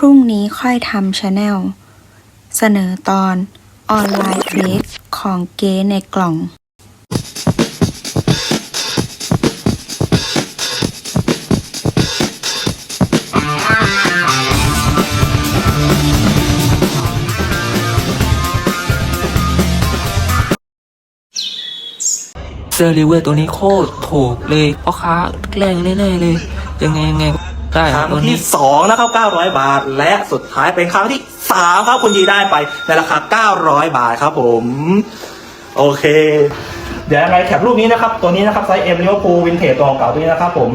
รุ่งนี้ค่อยทำชาแนลเสนอตอนออนไลน์เทรดของเก๊ในกล่องเซอร์ริเวอร์ตัวนี้โคตรถูกเลยพ่อค้าแกล้งแน่ๆเลย ยังไงยังไง ได้ครั้งตัวนี้ที่สองนะครับ 900 บาท และสุดท้ายเป็นครั้งที่สามครับคุณยีได้ไปในราคา 900 บาทครับผม โอเค เดี๋ยวยังไงแคปรูปนี้นะครับ ตัวนี้นะครับไซส์เอ็มลิเวอร์พูลวินเทจตัวเก่าตัวนี้นะครับผม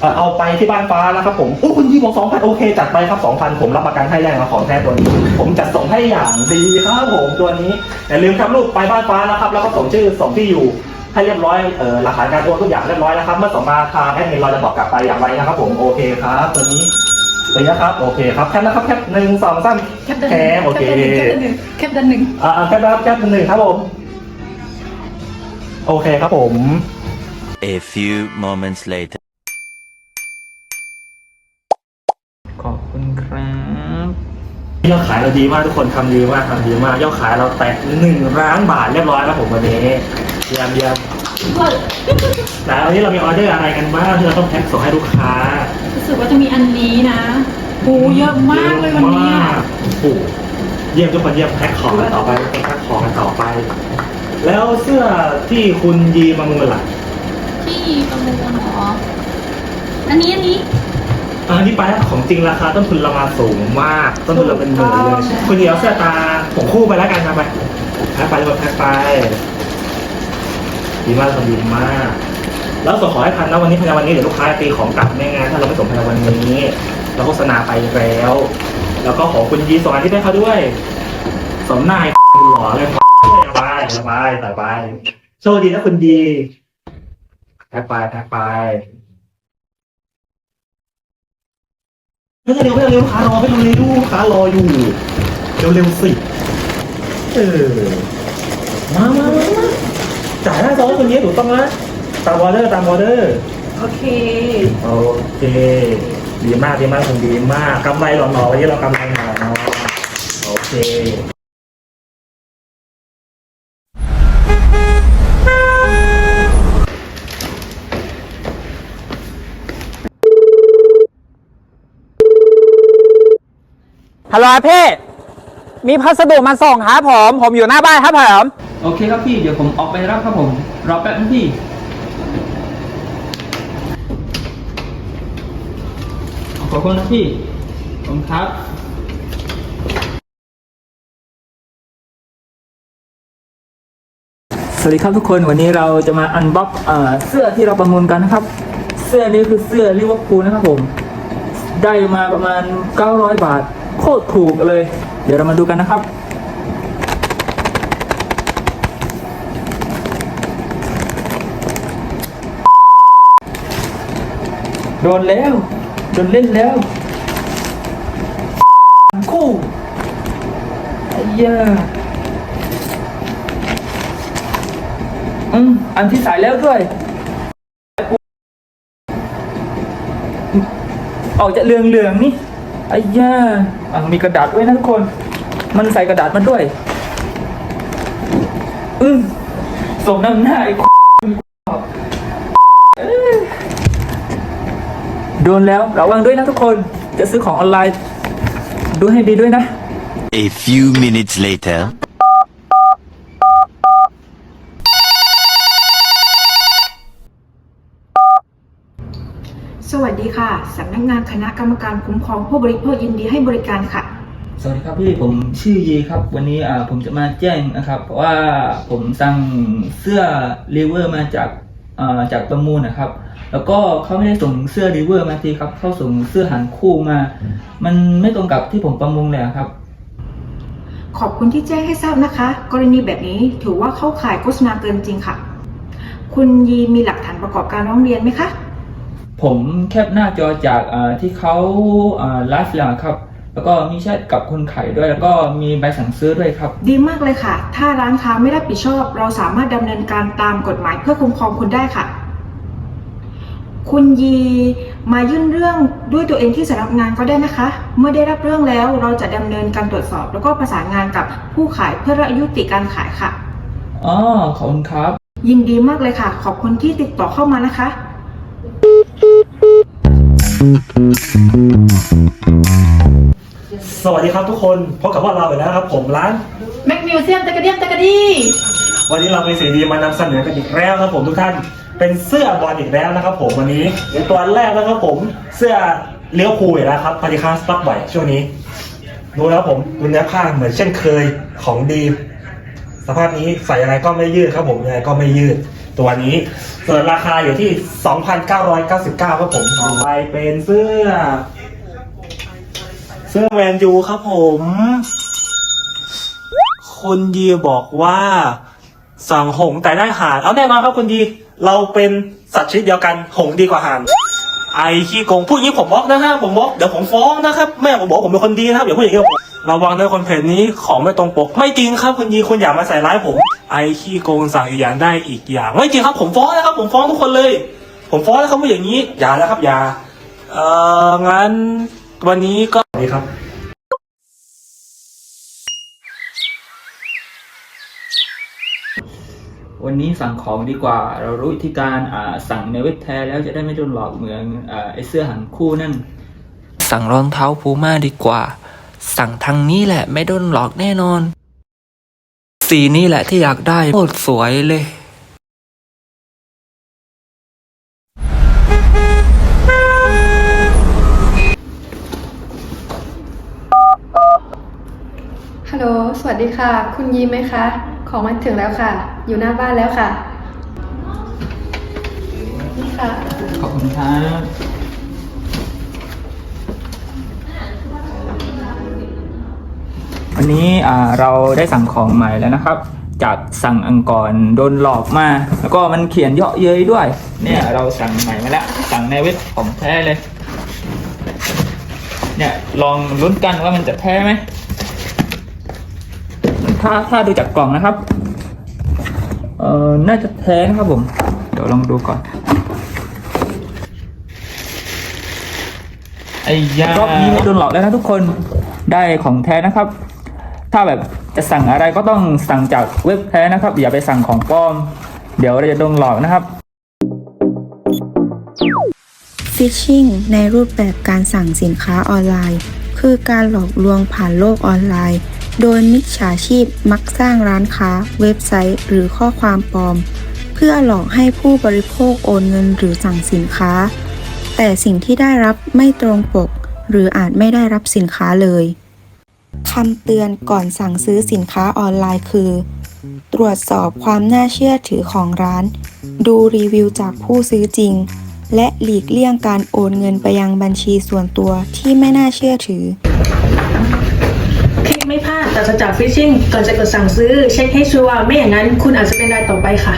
เอ่อเอาไปที่บ้านฟ้านะครับผมโอ้คุณยีบอก2,000โอเค จัดไปครับ2,000ผมรับประกันให้แรงนะของแท้ตัวนี้ ผมจัดส่งให้อย่างดีครับผมตัวนี้อย่าลืมแคปรูปไปบ้านฟ้านะครับ แล้วก็ส่งชื่อส่งที่อยู่ ให้เรียบร้อยเอ่อหลักฐานการโอนทุกอย่างเรียบร้อยนะครับ เมื่อส่งมาทางแอดมินเราจะตอบกลับไปอย่างไรนะครับ ผมโอเคครับตัวนี้ตัวนี้นะครับโอเคครับแคปนะครับแคปหนึ่งสองสามแคปเดินแคปโอเคแคปเดินหนึ่งอ่าแคปนะครับแคปหนึ่งครับผมโอเคครับผม A few moments later. ขอบคุณครับ ยอดขายเราดีมากทุกคนทำดีมากทำดีมากยอดขายเราแตะหนึ่งล้านบาทเรียบร้อยแล้วผมวันนี้ เยี่ยมเยี่ยมแต่วันนี้เรามีออเดอร์อะไรกันบ้างที่เราต้องแพ็คส่งให้ลูกค้ารู้สึกว่าจะมีอันนี้นะโอ้เยอะมากเลยวันเนี้ยมากโอ้โหเยี่ยมทุกคนเยี่ยมแพ็คของกันต่อไปแพ็คของกันต่อไป แล้วเสื้อที่คุณยีมามูลล่ะที่ประมูลเหรออันนี้อันนี้อันนี้ไปแล้วของจริงราคาต้นทุนเรามาสูงมาก ต้นทุนเราเป็นหมื่นเลยคุณยีเอาเสื้อตาผมคู่ไปแล้วกันนะไปแพ็คไปเลยแพ็คไป ดีมากทำดีมาก แล้วส่งขอให้ทันนะวันนี้ภายในวันนี้เดี๋ยวลูกค้าตีของกลับไม่งั้นถ้าเราไม่ส่งภายในวันนี้ เราโฆษณาไปแล้ว แล้วก็ขอคุณยีส่งอันที่ให้เขาด้วยสมนายหล่อเลยสบายสบายสบายโชคดีนะคุณดีแท็กไปแท็กไปไม่องเร็วไม่องเร็วลูกค้ารอไม่ต้องเร็วลูกค้ารออยู่ เร็วเร็วสิ เออ มามามา จ่ายหน้าซองให้คุณยีถูกต้องนะตามออเดอร์ตามออเดอร์โอเค โอเค ดีมากดีมากคุณดีมากกำไรหล่อๆวันนี้เรากำไรหน่อยเนาะโอเคฮัลโหลพี่ มีพัสดุมาส่งครับผม ผมอยู่หน้าบ้านครับผม โอเคครับพี่เดี๋ยวผมออกไปรับครับผม รอแป๊บนึงพี่ ขอบคุณนะพี่ขอบคุณครับ สวัสดีครับทุกคนวันนี้เราจะมาอันบ็อกเสื้อที่เราประมูลกันนะครับ เสื้อนี้คือเสื้อลิเวอร์พูลนะครับผม ได้มาประมาณ 900 บาท โคตรถูกเลย เดี๋ยวเรามาดูกันนะครับ โดนแล้วโดนเล่นแล้วคู่ไอ้ยาอืมอันที่ใส่แล้วด้วยออกจะเหลืองเหลืองนี่ไอ้ยาอะมีกระดาษด้วยนะทุกคน มันใส่กระดาษมาด้วย อืมสมน้ำหน้าไอ้ เอ้ย โดนแล้วระวังด้วยนะทุกคน จะซื้อของออนไลน์ดูให้ดีด้วยนะ A few minutes later. สวัสดีค่ะ สำนักงานคณะกรรมการคุ้มครองผู้บริโภคยินดีให้บริการค่ะ สวัสดีครับพี่ผมชื่อยีครับ วันนี้อ่าผมจะมาแจ้งนะครับว่าผมสั่งเสื้อรีเวอร์มาจากอ่าจากประมูลนะครับ แล้วก็เขาไม่ได้ส่งเสื้อรีเวอร์มาทีครับเขาส่งเสื้อหันคู่มา มันไม่ตรงกับที่ผมประมูลเลยอะครับ ขอบคุณที่แจ้งให้ทราบนะคะ กรณีแบบนี้ถือว่าเข้าข่ายโฆษณาเกินจริงค่ะ คุณยีมีหลักฐานประกอบการร้องเรียนไหมคะ ผมแคปหน้าจอจากอ่าที่เขาอ่าไลฟ์แล้วครับ แล้วก็มีแชทกับคนขายด้วย แล้วก็มีใบสั่งซื้อด้วยครับ ดีมากเลยค่ะ ถ้าร้านค้าไม่รับผิดชอบ เราสามารถดำเนินการตามกฎหมายเพื่อคุ้มครองคุณได้ค่ะ คุณยีมายื่นเรื่องด้วยตัวเองที่สำนักงานก็ได้นะคะ เมื่อได้รับเรื่องแล้วเราจะดำเนินการตรวจสอบ แล้วก็ประสานงานกับผู้ขายเพื่อยุติการขายค่ะ อ๋อ ขอบคุณครับ ยินดีมากเลยค่ะ ขอบคุณที่ติดต่อเข้ามานะคะ สวัสดีครับทุกคน พบกับพวกเราอีกแล้วนะครับ ผมร้าน แม็กมิวเซียมตะกะเดียมตะกะดี วันนี้เรามีสิ่งดีมานำเสนอกันอีกแล้วครับผมทุกท่าน เป็นเสื้อบอลอีกแล้วนะครับผมวันนี้ตัวแรกนะครับผมเสื้อเลี้ยวคูลอีกแล้วครับพาริคาสต็อกบ่อยช่วงนี้ดูแล้วผมดูเนื้อผ้าเหมือนเช่นเคยของดี สภาพนี้ใส่ยังไงก็ไม่ยืดครับผมยังไงก็ไม่ยืดตัวนี้ส่วนราคาอยู่ที่ 2,999ครับผมต่อไปเป็นเสื้อ เสื้อแมนยูครับผมคุณยีบอกว่าสั่งหงส์แต่ได้หานเอาแน่นอนครับคุณยี เราเป็นสัตว์ชนิดเดียวกันหงดีกว่าห่านไอขี้โกงพูดอย่างนี้ผมบล็อกนะฮะผมบล็อกเดี๋ยวผมฟ้องนะครับแม่ผมบอกผมเป็นคนดีนะครับอย่าพูดอย่างนี้กับผมระวังด้วยคนเพจนี้ของไม่ตรงปก ไม่จริงครับคุณยีคุณอย่ามาใส่ร้ายผม ไอขี้โกงสั่งอีกอย่างได้อีกอย่าง ไม่จริงครับผมฟ้องนะครับ ผมฟ้องทุกคนเลย ผมฟ้องแล้วครับว่าอย่างนี้อย่าแล้วครับอย่าเอ่องั้นวันนี้ก็สวัสดีครับ วันนี้สั่งของดีกว่า เรารู้วิธีการอ่าสั่งในเว็บแท้แล้วจะได้ไม่โดนหลอกเหมือนอ่าไอเสื้อหันคู่นั่น สั่งรองเท้าพูม่าดีกว่า สั่งทางนี้แหละไม่โดนหลอกแน่นอน สีนี้แหละที่อยากได้โคตรสวยเลย ฮัลโหล สวัสดีค่ะ คุณยีไหมคะ ของมาถึงแล้วค่ะ อยู่หน้าบ้านแล้วค่ะ นี่ค่ะ ขอบคุณครับวันนี้เราได้สั่งของใหม่แล้วนะครับ จากสั่งอังกรโดนหลอกมา แล้วก็มันเขียนเยาะเย้ยด้วย เนี่ยเราสั่งใหม่มาแล้ว สั่งในเว็บของแท้เลย เนี่ยลองลุ้นกันว่ามันจะแท้ไหม ถ้าถ้าดูจากกล่องนะครับ เอ่อ น่าจะแท้นะครับผม เดี๋ยวลองดูก่อน ไอ้ยารอบนี้ไม่โดนหลอกแล้วนะทุกคน ได้ของแท้นะครับ ถ้าแบบจะสั่งอะไรก็ต้องสั่งจากเว็บแท้นะครับ อย่าไปสั่งของปลอม เดี๋ยวเราจะโดนหลอกนะครับฟิชชิงในรูปแบบการสั่งสินค้าออนไลน์ คือการหลอกลวงผ่านโลกออนไลน์ โดยมิจฉาชีพมักสร้างร้านค้า เว็บไซต์ หรือข้อความปลอม เพื่อหลอกให้ผู้บริโภคโอนเงินหรือสั่งสินค้า แต่สิ่งที่ได้รับไม่ตรงปก หรืออาจไม่ได้รับสินค้าเลยคำเตือนก่อนสั่งซื้อสินค้าออนไลน์คือ ตรวจสอบความน่าเชื่อถือของร้าน ดูรีวิวจากผู้ซื้อจริง และหลีกเลี่ยงการโอนเงินไปยังบัญชีส่วนตัวที่ไม่น่าเชื่อถือ ไม่พลาดแต่จะจากฟิชชิงก่อนจะกดสั่งซื้อ เช็คให้ชัวร์ไม่อย่างนั้น คุณอาจจะเป็นรายต่อไปค่ะ